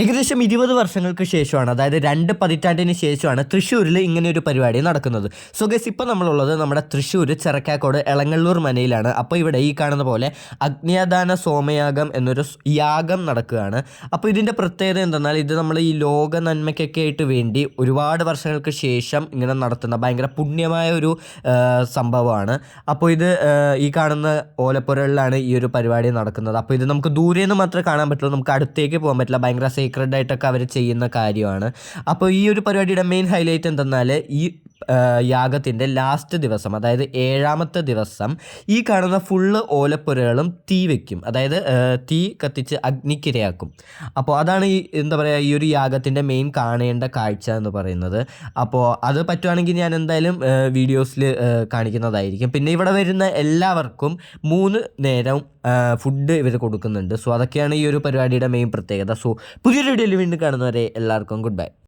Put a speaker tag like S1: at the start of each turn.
S1: ഏകദേശം ഇരുപത് വർഷങ്ങൾക്ക് ശേഷമാണ് അതായത് രണ്ട് പതിറ്റാണ്ടിന് ശേഷമാണ് തൃശ്ശൂരിൽ ഇങ്ങനെ ഒരു പരിപാടി നടക്കുന്നത്. സോ ഗസ് ഇപ്പോൾ നമ്മളുള്ളത് നമ്മുടെ തൃശ്ശൂർ ചെറക്കാക്കോട് എളങ്ങള്ളൂർ മനയിലാണ്. അപ്പോൾ ഇവിടെ ഈ കാണുന്ന പോലെ അഗ്നിയാദാന സോമയാഗം എന്നൊരു യാഗം നടക്കുകയാണ്. അപ്പോൾ ഇതിന്റെ പ്രത്യേകത എന്തെന്നാൽ ഇത് നമ്മൾ ഈ ലോക നന്മയ്ക്കൊക്കെ ആയിട്ട് വേണ്ടി ഒരുപാട് വർഷങ്ങൾക്ക് ശേഷം ഇങ്ങനെ നടത്തുന്ന ഭയങ്കര പുണ്യമായ ഒരു സംഭവമാണ്. അപ്പോൾ ഇത് ഈ കാണുന്ന ഓലപ്പുരകളിലാണ് ഈ ഒരു പരിപാടി നടക്കുന്നത്. അപ്പോൾ ഇത് നമുക്ക് ദൂരെ നിന്ന് മാത്രമേ കാണാൻ പറ്റുള്ളൂ. നമുക്ക് അടുത്തേക്ക് പോകാൻ പറ്റില്ല. ഭയങ്കര സീക്രഡ് ആയിട്ടൊക്കെ അവർ ചെയ്യുന്ന കാര്യമാണ്. അപ്പോൾ ഈ ഒരു പരിപാടിയുടെ മെയിൻ ഹൈലൈറ്റ് എന്തെന്നാൽ ഈ യാഗത്തിന്റെ ലാസ്റ്റ് ദിവസം അതായത് ഏഴാമത്തെ ദിവസം ഈ കാണുന്ന ഫുള്ള് ഓലപ്പുരകളും തീ വയ്ക്കും അതായത് തീ കത്തിച്ച് അഗ്നിക്കിരയാക്കും. അപ്പോൾ അതാണ് ഈ എന്താ പറയുക ഈ ഒരു യാഗത്തിന്റെ മെയിൻ കാണേണ്ട കാഴ്ച എന്ന് പറയുന്നത്. അപ്പോൾ അത് പറ്റുവാണെങ്കിൽ ഞാൻ എന്തായാലും വീഡിയോസിൽ കാണിക്കുന്നതായിരിക്കും. പിന്നെ ഇവിടെ വരുന്ന എല്ലാവർക്കും മൂന്ന് നേരം ഫുഡ് ഇവർ കൊടുക്കുന്നുണ്ട്. സോ അതൊക്കെയാണ് ഈ ഒരു പരിപാടിയുടെ മെയിൻ പ്രത്യേകത. സോ പുതിയൊരു വീഡിയോയിൽ വീണ്ടും കാണുന്നവരെ എല്ലാവർക്കും ഗുഡ് ബൈ